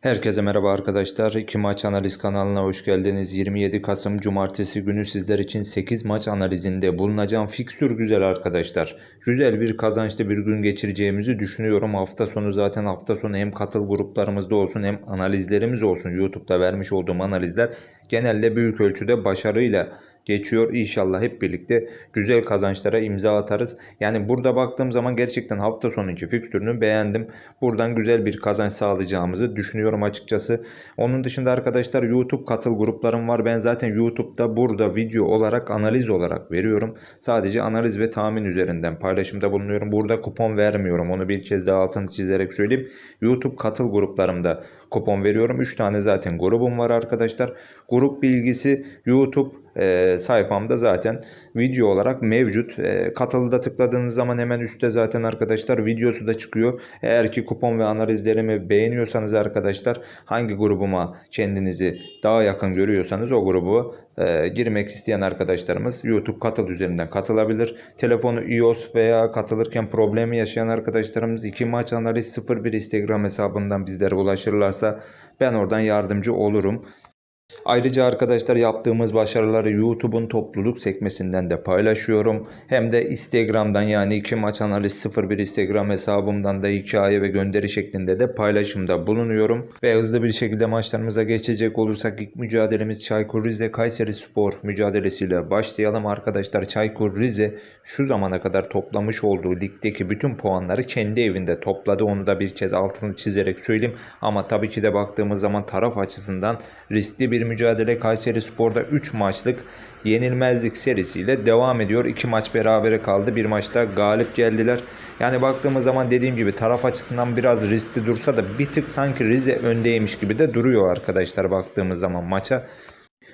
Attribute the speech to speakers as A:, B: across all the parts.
A: Herkese merhaba arkadaşlar. İki maç analiz kanalına hoş geldiniz. 27 Kasım Cumartesi günü sizler için 8 maç analizinde bulunacağım. Fikstür güzel arkadaşlar. Güzel bir kazançlı bir gün geçireceğimizi düşünüyorum. Hafta sonu zaten hafta sonu hem katıl gruplarımızda olsun hem analizlerimiz olsun. YouTube'da vermiş olduğum analizler genelde büyük ölçüde başarıyla geçiyor. İnşallah hep birlikte güzel kazançlara imza atarız. Yani burada baktığım zaman gerçekten hafta sonuncu fikstürünü beğendim. Buradan güzel bir kazanç sağlayacağımızı düşünüyorum açıkçası. Onun dışında arkadaşlar YouTube katıl gruplarım var. Ben zaten YouTube'da burada video olarak analiz olarak veriyorum. Sadece analiz ve tahmin üzerinden paylaşımda bulunuyorum. Burada kupon vermiyorum. Onu bir kez daha altını çizerek söyleyeyim. YouTube katıl gruplarımda kupon veriyorum. 3 tane zaten grubum var arkadaşlar. Grup bilgisi YouTube e, sayfamda zaten video olarak mevcut. E, katılıda tıkladığınız zaman hemen üstte zaten arkadaşlar videosu da çıkıyor. Eğer ki kupon ve analizlerimi beğeniyorsanız arkadaşlar hangi grubuma kendinizi daha yakın görüyorsanız o grubu e, girmek isteyen arkadaşlarımız YouTube katıl üzerinden katılabilir. Telefonu iOS veya katılırken problemi yaşayan arkadaşlarımız iki maç analiz 01 Instagram hesabından bizlere ulaşırlarsa ben oradan yardımcı olurum. Ayrıca arkadaşlar yaptığımız başarıları YouTube'un topluluk sekmesinden de paylaşıyorum. Hem de Instagram'dan yani iki maç analiz 01 Instagram hesabımdan da hikaye ve gönderi şeklinde de paylaşımda bulunuyorum. Ve hızlı bir şekilde maçlarımıza geçecek olursak ilk mücadelemiz Çaykur Rize Kayseri Spor mücadelesiyle başlayalım arkadaşlar. Çaykur Rize şu zamana kadar toplamış olduğu ligdeki bütün puanları kendi evinde topladı. Onu da bir kez altını çizerek söyleyeyim. Ama tabii ki de baktığımız zaman taraf açısından riskli bir mücadele Kayseri Spor'da 3 maçlık yenilmezlik serisiyle devam ediyor. 2 maç berabere kaldı. Bir maçta galip geldiler. Yani baktığımız zaman dediğim gibi taraf açısından biraz riskli dursa da bir tık sanki Rize öndeymiş gibi de duruyor arkadaşlar baktığımız zaman maça.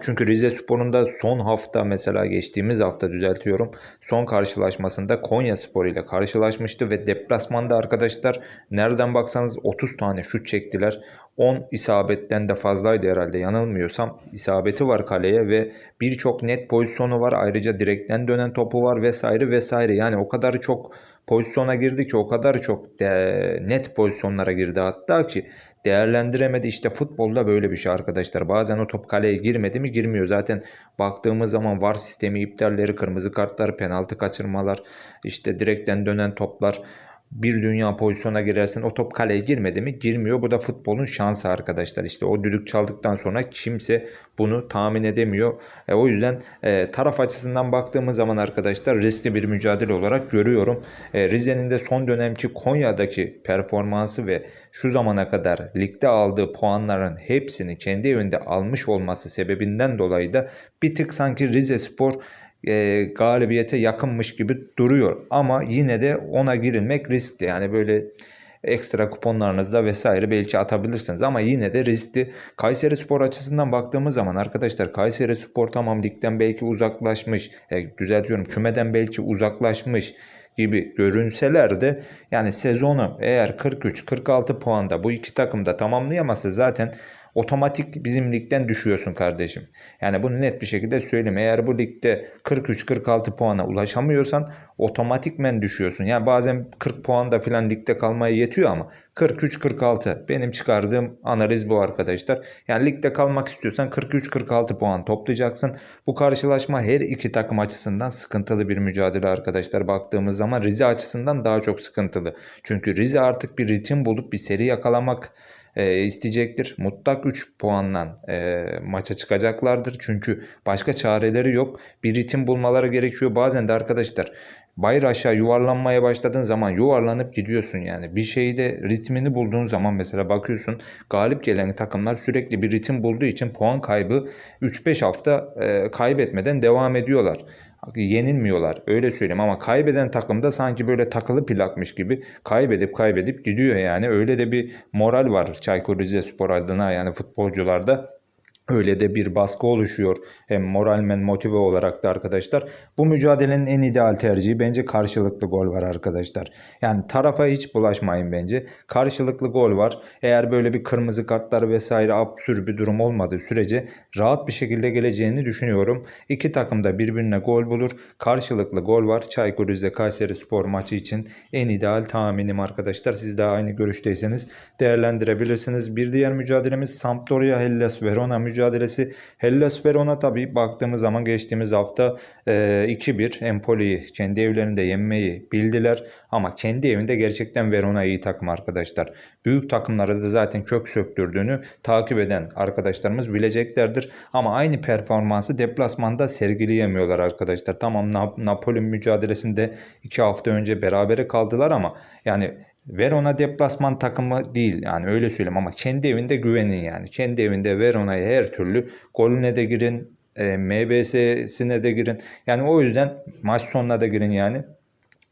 A: Çünkü Rize Spor'un da son hafta mesela geçtiğimiz hafta düzeltiyorum. Son karşılaşmasında Konya Spor ile karşılaşmıştı ve deplasmanda arkadaşlar nereden baksanız 30 tane şut çektiler. 10 isabetten de fazlaydı herhalde yanılmıyorsam. isabeti var kaleye ve birçok net pozisyonu var. Ayrıca direkten dönen topu var vesaire vesaire. Yani o kadar çok pozisyona girdi ki o kadar çok de, net pozisyonlara girdi hatta ki değerlendiremedi. İşte futbolda böyle bir şey arkadaşlar. Bazen o top kaleye girmedi mi girmiyor. Zaten baktığımız zaman var sistemi iptalleri, kırmızı kartlar, penaltı kaçırmalar, işte direkten dönen toplar bir dünya pozisyona girersin o top kaleye girmedi mi girmiyor. Bu da futbolun şansı arkadaşlar. İşte o düdük çaldıktan sonra kimse bunu tahmin edemiyor. E, o yüzden e, taraf açısından baktığımız zaman arkadaşlar riskli bir mücadele olarak görüyorum. E, Rize'nin de son dönemki Konya'daki performansı ve şu zamana kadar ligde aldığı puanların hepsini kendi evinde almış olması sebebinden dolayı da bir tık sanki Rize Spor e, galibiyete yakınmış gibi duruyor. Ama yine de ona girilmek riskli. Yani böyle ekstra kuponlarınızda vesaire belki atabilirsiniz ama yine de riskli. Kayseri Spor açısından baktığımız zaman arkadaşlar Kayseri Spor tamam ligden belki uzaklaşmış, e, düzeltiyorum kümeden belki uzaklaşmış gibi görünseler de yani sezonu eğer 43-46 puanda bu iki takım da tamamlayamazsa zaten otomatik bizim ligden düşüyorsun kardeşim. Yani bunu net bir şekilde söyleyeyim. Eğer bu ligde 43-46 puana ulaşamıyorsan otomatikmen düşüyorsun. Yani bazen 40 puan da filan ligde kalmaya yetiyor ama 43-46 benim çıkardığım analiz bu arkadaşlar. Yani ligde kalmak istiyorsan 43-46 puan toplayacaksın. Bu karşılaşma her iki takım açısından sıkıntılı bir mücadele arkadaşlar. Baktığımız zaman Rize açısından daha çok sıkıntılı. Çünkü Rize artık bir ritim bulup bir seri yakalamak e, isteyecektir. Mutlak 3 puanla e, maça çıkacaklardır. Çünkü başka çareleri yok. Bir ritim bulmaları gerekiyor. Bazen de arkadaşlar bayır aşağı yuvarlanmaya başladığın zaman yuvarlanıp gidiyorsun yani. Bir şeyde ritmini bulduğun zaman mesela bakıyorsun galip gelen takımlar sürekli bir ritim bulduğu için puan kaybı 3-5 hafta e, kaybetmeden devam ediyorlar yenilmiyorlar. Öyle söyleyeyim ama kaybeden takımda sanki böyle takılı plakmış gibi kaybedip kaybedip gidiyor yani. Öyle de bir moral var Çaykur Rizespor adına yani futbolcularda. Öyle de bir baskı oluşuyor. Hem moralmen motive olarak da arkadaşlar. Bu mücadelenin en ideal tercihi bence karşılıklı gol var arkadaşlar. Yani tarafa hiç bulaşmayın bence. Karşılıklı gol var. Eğer böyle bir kırmızı kartlar vesaire absürt bir durum olmadığı sürece rahat bir şekilde geleceğini düşünüyorum. İki takım da birbirine gol bulur. Karşılıklı gol var. Çaykur Rize Kayseri Spor maçı için en ideal tahminim arkadaşlar. Siz de aynı görüşteyseniz değerlendirebilirsiniz. Bir diğer mücadelemiz Sampdoria Hellas Verona mücadelesi. Hellas Verona tabii baktığımız zaman geçtiğimiz hafta e, 2-1 Empoli'yi kendi evlerinde yenmeyi bildiler. Ama kendi evinde gerçekten Verona iyi takım arkadaşlar. Büyük takımları da zaten kök söktürdüğünü takip eden arkadaşlarımız bileceklerdir. Ama aynı performansı deplasmanda sergileyemiyorlar arkadaşlar. Tamam Nap- Napoli mücadelesinde 2 hafta önce berabere kaldılar ama yani Verona deplasman takımı değil yani öyle söyleyeyim ama kendi evinde güvenin yani. Kendi evinde Verona'ya her türlü golüne de girin, e, MBS'sine de girin. Yani o yüzden maç sonuna da girin yani.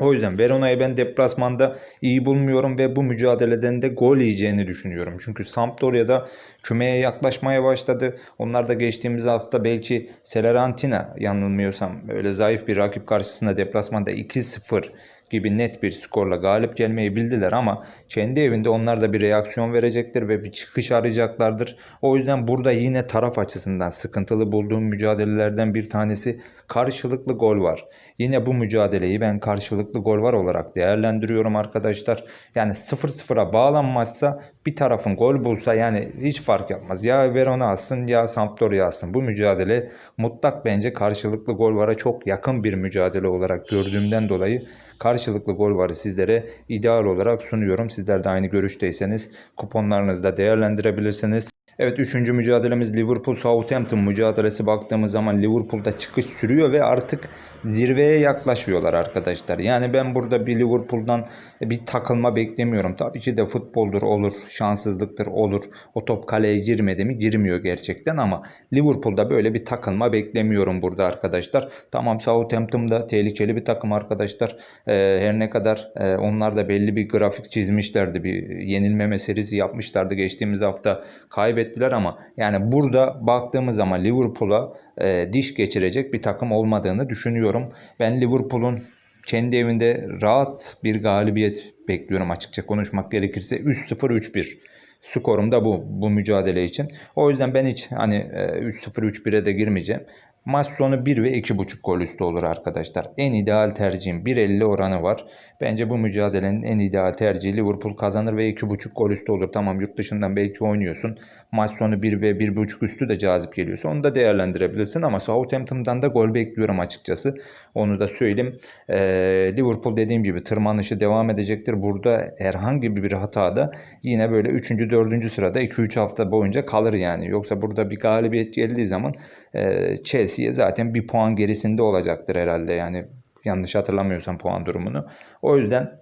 A: O yüzden Verona'yı ben deplasmanda iyi bulmuyorum ve bu mücadeleden de gol yiyeceğini düşünüyorum. Çünkü Sampdoria'da kümeye yaklaşmaya başladı. Onlar da geçtiğimiz hafta belki Selerantina yanılmıyorsam öyle zayıf bir rakip karşısında deplasmanda 2-0 gibi net bir skorla galip gelmeyi bildiler ama kendi evinde onlar da bir reaksiyon verecektir ve bir çıkış arayacaklardır. O yüzden burada yine taraf açısından sıkıntılı bulduğum mücadelelerden bir tanesi karşılıklı gol var. Yine bu mücadeleyi ben karşılıklı gol var olarak değerlendiriyorum arkadaşlar. Yani 0-0'a bağlanmazsa bir tarafın gol bulsa yani hiç fark yapmaz. Ya Verona alsın ya Sampdoria alsın. Bu mücadele mutlak bence karşılıklı gol vara çok yakın bir mücadele olarak gördüğümden dolayı karşılıklı gol varı sizlere ideal olarak sunuyorum. Sizler de aynı görüşteyseniz kuponlarınızda değerlendirebilirsiniz. Evet üçüncü mücadelemiz Liverpool Southampton mücadelesi baktığımız zaman Liverpool'da çıkış sürüyor ve artık zirveye yaklaşıyorlar arkadaşlar. Yani ben burada bir Liverpool'dan bir takılma beklemiyorum. Tabii ki de futboldur olur, şanssızlıktır olur. O top kaleye girmedi mi girmiyor gerçekten ama Liverpool'da böyle bir takılma beklemiyorum burada arkadaşlar. Tamam Southampton da tehlikeli bir takım arkadaşlar. Ee, her ne kadar e, onlar da belli bir grafik çizmişlerdi. Bir yenilmeme serisi yapmışlardı. Geçtiğimiz hafta kaybettiler ama yani burada baktığımız zaman Liverpool'a e, diş geçirecek bir takım olmadığını düşünüyorum. Ben Liverpool'un kendi evinde rahat bir galibiyet bekliyorum açıkça konuşmak gerekirse 3-0-3-1. Skorum da bu bu mücadele için. O yüzden ben hiç hani e, 3-0-3-1'e de girmeyeceğim. Maç sonu 1 ve 2.5 gol üstü olur arkadaşlar. En ideal tercihim 1.50 oranı var. Bence bu mücadelenin en ideal tercihi Liverpool kazanır ve 2.5 gol üstü olur. Tamam yurt dışından belki oynuyorsun. Maç sonu 1 ve 1.5 üstü de cazip geliyorsa onu da değerlendirebilirsin. Ama Southampton'dan da gol bekliyorum açıkçası. Onu da söyleyeyim. Ee, Liverpool dediğim gibi tırmanışı devam edecektir. Burada herhangi bir hatada yine böyle 3. 4. sırada 2-3 hafta boyunca kalır yani. Yoksa burada bir galibiyet geldiği zaman e, Chelsea'ye zaten bir puan gerisinde olacaktır herhalde. Yani yanlış hatırlamıyorsam puan durumunu. O yüzden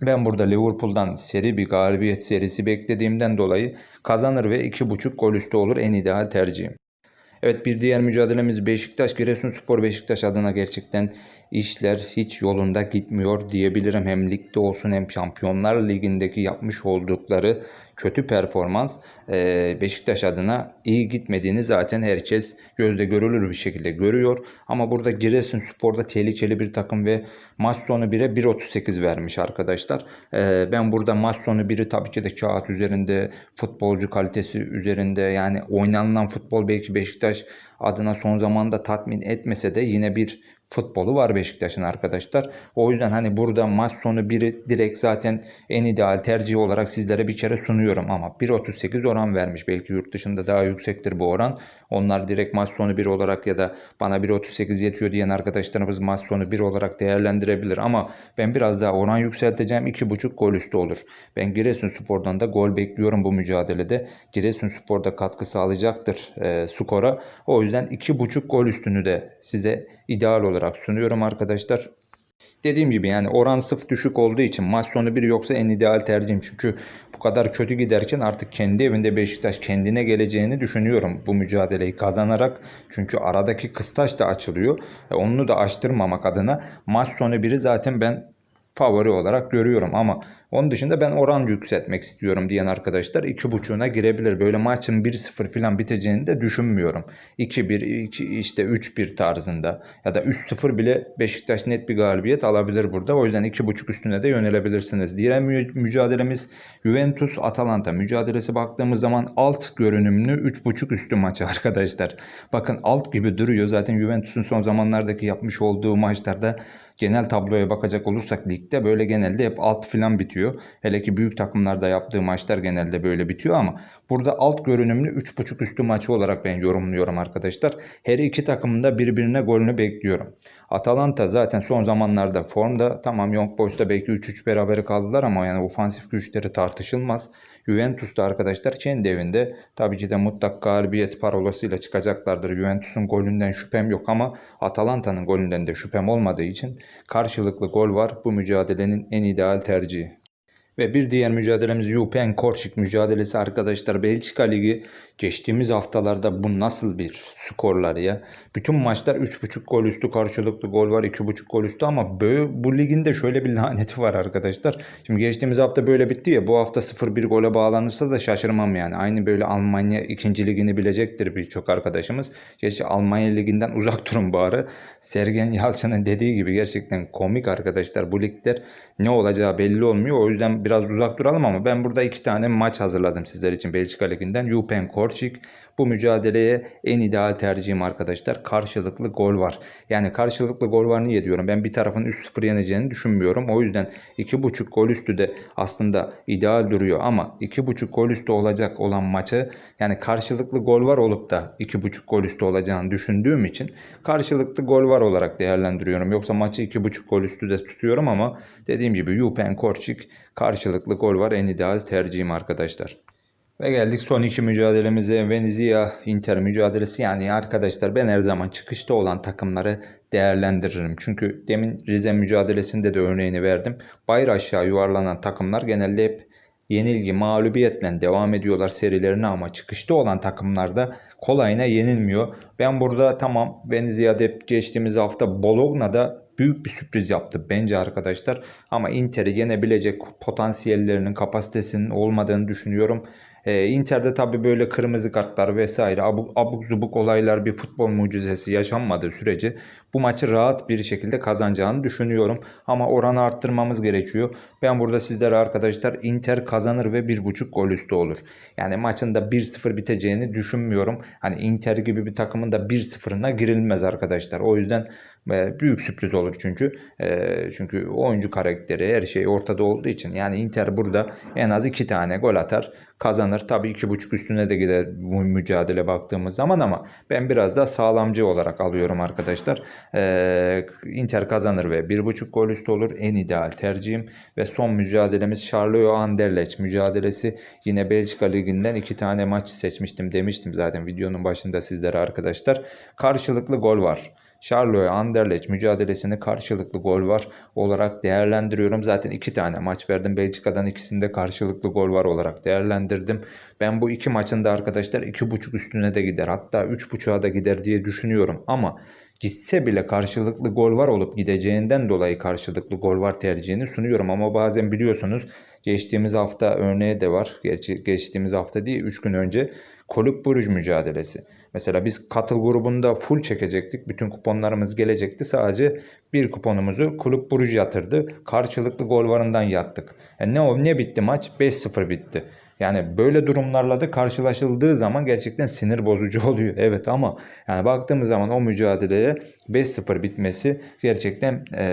A: ben burada Liverpool'dan seri bir galibiyet serisi beklediğimden dolayı kazanır ve 2.5 gol üstü olur en ideal tercihim. Evet bir diğer mücadelemiz Beşiktaş Giresunspor Beşiktaş adına gerçekten işler hiç yolunda gitmiyor diyebilirim. Hem ligde olsun hem Şampiyonlar Ligi'ndeki yapmış oldukları kötü performans e, Beşiktaş adına iyi gitmediğini zaten herkes gözle görülür bir şekilde görüyor. Ama burada Giresunspor'da tehlikeli bir takım ve maç sonu 1'e 1.38 vermiş arkadaşlar. E, ben burada maç sonu 1'i tabii ki de kağıt üzerinde futbolcu kalitesi üzerinde yani oynanılan futbol belki Beşiktaş adına son zamanda tatmin etmese de yine bir futbolu var Beşiktaş'ın arkadaşlar. O yüzden hani burada maç sonu biri direkt zaten en ideal tercih olarak sizlere bir kere sunuyorum ama 1.38 oran vermiş. Belki yurt dışında daha yüksektir bu oran. Onlar direkt maç sonu 1 olarak ya da bana 1.38 yetiyor diyen arkadaşlarımız maç sonu 1 olarak değerlendirebilir ama ben biraz daha oran yükselteceğim. 2.5 gol üstü olur. Ben Giresunspor'dan da gol bekliyorum bu mücadelede. Giresunspor'da katkı sağlayacaktır e, skora. O yüzden 2.5 gol üstünü de size ideal olarak sunuyorum arkadaşlar. Dediğim gibi yani oran sıf düşük olduğu için maç sonu bir yoksa en ideal tercihim. Çünkü bu kadar kötü giderken artık kendi evinde Beşiktaş kendine geleceğini düşünüyorum bu mücadeleyi kazanarak. Çünkü aradaki kıstaç da açılıyor. E, onu da açtırmamak adına maç sonu biri zaten ben favori olarak görüyorum ama Onun dışında ben oran yükseltmek istiyorum diyen arkadaşlar 2.5'una girebilir. Böyle maçın 1-0 falan biteceğini de düşünmüyorum. 2-1, 2, işte 3-1 tarzında ya da 3-0 bile Beşiktaş net bir galibiyet alabilir burada. O yüzden 2.5 üstüne de yönelebilirsiniz. Diğer mü- mücadelemiz Juventus Atalanta mücadelesi baktığımız zaman alt görünümlü 3.5 üstü maçı arkadaşlar. Bakın alt gibi duruyor. Zaten Juventus'un son zamanlardaki yapmış olduğu maçlarda genel tabloya bakacak olursak ligde böyle genelde hep alt filan bitiyor. Hele ki büyük takımlarda yaptığı maçlar genelde böyle bitiyor ama burada alt görünümlü 3.5 üstü maçı olarak ben yorumluyorum arkadaşlar. Her iki takımın da birbirine golünü bekliyorum. Atalanta zaten son zamanlarda formda. Tamam Young Boys'ta belki 3-3 beraber kaldılar ama yani ofansif güçleri tartışılmaz. Juventus'ta arkadaşlar kendi evinde tabii ki de mutlak galibiyet parolasıyla çıkacaklardır. Juventus'un golünden şüphem yok ama Atalanta'nın golünden de şüphem olmadığı için karşılıklı gol var. Bu mücadelenin en ideal tercihi. Ve bir diğer mücadelemiz Jupen Korçik mücadelesi arkadaşlar. Belçika Ligi geçtiğimiz haftalarda bu nasıl bir skorlar ya. Bütün maçlar 3.5 gol üstü karşılıklı gol var 2.5 gol üstü ama böyle, bu ligin de şöyle bir laneti var arkadaşlar. Şimdi geçtiğimiz hafta böyle bitti ya bu hafta 0-1 gole bağlanırsa da şaşırmam yani. Aynı böyle Almanya 2. ligini bilecektir birçok arkadaşımız. Gerçi Almanya liginden uzak durun bari. Sergen Yalçın'ın dediği gibi gerçekten komik arkadaşlar. Bu ligler ne olacağı belli olmuyor. O yüzden biraz uzak duralım ama ben burada iki tane maç hazırladım sizler için Belçika Ligi'nden. Jupen Korçik bu mücadeleye en ideal tercihim arkadaşlar. Karşılıklı gol var. Yani karşılıklı gol var niye diyorum? Ben bir tarafın 3-0 yeneceğini düşünmüyorum. O yüzden 2.5 gol üstü de aslında ideal duruyor ama 2.5 gol üstü olacak olan maçı yani karşılıklı gol var olup da 2.5 gol üstü olacağını düşündüğüm için karşılıklı gol var olarak değerlendiriyorum. Yoksa maçı 2.5 gol üstü de tutuyorum ama dediğim gibi Jupen Korçik karşılıklı gol var en ideal tercihim arkadaşlar. Ve geldik son iki mücadelemize. Venezia Inter mücadelesi. Yani arkadaşlar ben her zaman çıkışta olan takımları değerlendiririm. Çünkü demin Rize mücadelesinde de örneğini verdim. Bayır aşağı yuvarlanan takımlar genelde hep yenilgi, mağlubiyetle devam ediyorlar serilerine ama çıkışta olan takımlarda kolayına yenilmiyor. Ben burada tamam Venezia'da geçtiğimiz hafta Bologna'da büyük bir sürpriz yaptı bence arkadaşlar. Ama Inter'i yenebilecek potansiyellerinin, kapasitesinin olmadığını düşünüyorum. Ee, Inter'de tabii böyle kırmızı kartlar vesaire abuk, abuk zubuk olaylar bir futbol mucizesi yaşanmadığı sürece bu maçı rahat bir şekilde kazanacağını düşünüyorum. Ama oranı arttırmamız gerekiyor. Ben burada sizlere arkadaşlar Inter kazanır ve 1.5 gol üstü olur. Yani maçın da 1-0 biteceğini düşünmüyorum. Hani Inter gibi bir takımın da 1-0'ına girilmez arkadaşlar. O yüzden e, büyük sürpriz olur çünkü. E, çünkü oyuncu karakteri her şey ortada olduğu için. Yani Inter burada en az 2 tane gol atar kazanır. Tabii 2.5 üstüne de gider bu mücadele baktığımız zaman ama ben biraz da sağlamcı olarak alıyorum arkadaşlar. Ee, Inter kazanır ve 1.5 gol üstü olur. En ideal tercihim ve son mücadelemiz Charleroi Anderlecht mücadelesi. Yine Belçika Ligi'nden iki tane maç seçmiştim demiştim zaten videonun başında sizlere arkadaşlar. Karşılıklı gol var. Charleroi Anderlecht mücadelesini karşılıklı gol var olarak değerlendiriyorum. Zaten iki tane maç verdim. Belçika'dan ikisinde karşılıklı gol var olarak değerlendirdim. Ben bu iki maçın da arkadaşlar iki buçuk üstüne de gider. Hatta üç buçuğa da gider diye düşünüyorum. Ama gitse bile karşılıklı gol var olup gideceğinden dolayı karşılıklı gol var tercihini sunuyorum. Ama bazen biliyorsunuz geçtiğimiz hafta örneği de var. Geç, geçtiğimiz hafta değil 3 gün önce Kulüp Buruj mücadelesi. Mesela biz katıl grubunda full çekecektik. Bütün kuponlarımız gelecekti. Sadece bir kuponumuzu Kulüp Buruj yatırdı. Karşılıklı gol varından yattık. Yani ne o ne bitti maç? 5-0 bitti. Yani böyle durumlarla da karşılaşıldığı zaman gerçekten sinir bozucu oluyor. Evet ama yani baktığımız zaman o mücadeleye 5-0 bitmesi gerçekten ee,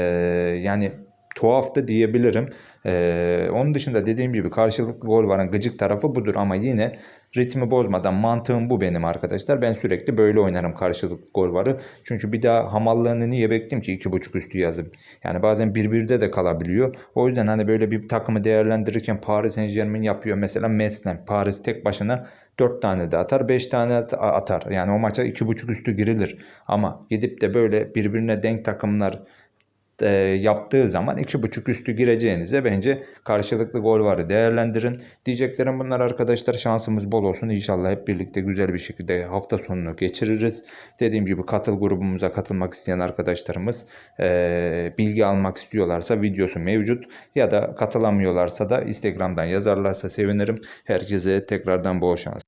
A: yani tuhaf diyebilirim. Ee, onun dışında dediğim gibi karşılıklı gol varan gıcık tarafı budur ama yine ritmi bozmadan mantığım bu benim arkadaşlar. Ben sürekli böyle oynarım karşılıklı gol varı. Çünkü bir daha hamallığını niye bekleyeyim ki 2.5 üstü yazıp. Yani bazen 1-1'de de kalabiliyor. O yüzden hani böyle bir takımı değerlendirirken Paris Saint Germain yapıyor. Mesela Meslen Paris tek başına 4 tane de atar 5 tane atar. Yani o maça 2.5 üstü girilir. Ama gidip de böyle birbirine denk takımlar e, yaptığı zaman 2.5 üstü gireceğinize bence karşılıklı gol varı değerlendirin. Diyeceklerim bunlar arkadaşlar. Şansımız bol olsun. İnşallah hep birlikte güzel bir şekilde hafta sonunu geçiririz. Dediğim gibi katıl grubumuza katılmak isteyen arkadaşlarımız e, bilgi almak istiyorlarsa videosu mevcut ya da katılamıyorlarsa da Instagram'dan yazarlarsa sevinirim. Herkese tekrardan bol şans.